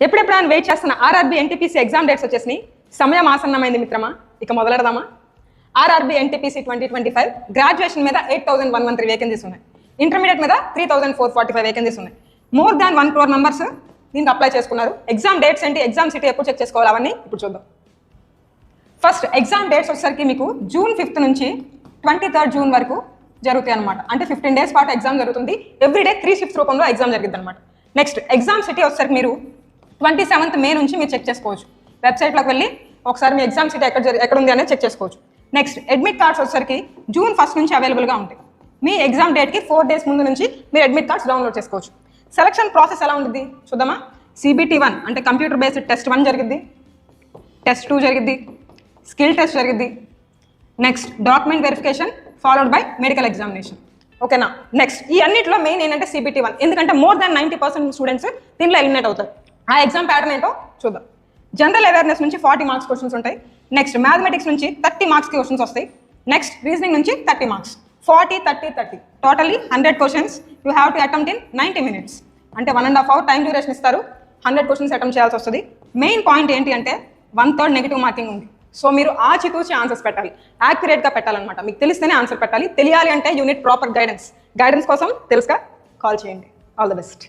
ఎప్పుడెప్పుడు ఆయన వెయిట్ చేస్తున్న ఆర్ఆర్బి ఎన్టీపీసీ ఎగ్జామ్ డేట్స్ వచ్చేసినాయి. సమయం ఆసన్నమైంది మిత్రమా? ఇక మొదలెడదామా? RRB NTPC twenty twenty five graduation మీద eight thousand one one three vacancies ఉన్నాయి. ఇంటర్మీడియట్ మీద three thousand four forty five vacancies ఉన్నాయి. More than one crore members దీనికి అప్లై చేసుకున్నారు. ఎగ్జామ్ డేట్స్ ఏంటి? ఎగ్జామ్ సిటీ ఎప్పుడు చెక్ చేసుకోవాలి? అవన్నీ ఇప్పుడు చూద్దాం. ఫస్ట్ ఎగ్జామ్ డేట్స్ వచ్చేసరికి మీకు జూన్ ఫిఫ్త్ నుంచి ట్వంటీ థర్డ్ జూన్ వరకు జరుగుతాయి అనమాట అంటే ఫిఫ్టీన్ డేస్ పాటు ఎగ్జామ్ జరుగుతుంది. ఎవ్రీడే త్రీ షిఫ్ట్స్ రూపంలో ఎగ్జామ్ జరిగింది అనమాట నెక్స్ట్ ఎగ్జామ్ సిటీ వచ్చేసరికి మీరు ట్వంటీ సెవెంత్ మే నుంచి మీరు చెక్ చేసుకోవచ్చు. వెబ్సైట్లోకి వెళ్ళి ఒకసారి మీ ఎగ్జామ్ సీట్ ఎక్కడ ఎక్కడ ఉంది అనేది చెక్ చేసుకోవచ్చు. నెక్స్ట్ అడ్మిట్ కార్డ్స్ వచ్చేసరికి జూన్ ఫస్ట్ నుంచి అవైలబుల్గా ఉంటాయి. మీ ఎగ్జామ్ డేట్కి ఫోర్ డేస్ ముందు నుంచి మీరు అడ్మిట్ కార్డ్స్ డౌన్లోడ్ చేసుకోవచ్చు. సెలక్షన్ ప్రాసెస్ ఎలా ఉంటుంది చూద్దామా? సిబిటీ వన్ అంటే కంప్యూటర్ బేస్డ్ టెస్ట్ వన్ జరిగింది టెస్ట్ టూ జరిగిద్ది. స్కిల్ టెస్ట్ జరిగిద్ది. Next document verification followed by medical examination. ఓకేనా? నెక్స్ట్ ఈ అన్నిట్లో మెయిన్ ఏంటంటే సిబిటీ వన్. ఎందుకంటే more than ninety percent students దీంట్లో ఎలిమినేట్ అవుతారు. ఆ ఎగ్జామ్ ప్యాటర్న్ ఏంటో చూద్దాం. జనరల్ అవేర్నెస్ నుంచి ఫార్టీ మార్క్స్ క్వశ్చన్స్ ఉంటాయి. నెక్స్ట్ మ్యాథమెటిక్స్ నుంచి థర్టీ మార్క్స్ క్వశ్చన్స్ వస్తాయి. నెక్స్ట్ రీజనింగ్ నుంచి thirty marks forty thirty thirty totally hundred questions you have to attempt in ninety minutes అంటే one and half hour time duration ఇస్తారు. Hundred questions attempt చేయాల్సి వస్తుంది. Main point ఏంటి అంటే one third negative marking ఉంది. So మీరు ఆచితూచి answers పెట్టాలి. యాక్యురేట్గా పెట్టాలన్నమాట. మీకు తెలిస్తేనే ఆన్సర్ పెట్టాలి. తెలియాలి అంటే యూనిట్ ప్రాపర్ గైడెన్స్ గైడెన్స్ కోసం తెలుసుగా కాల్ చేయండి. All the best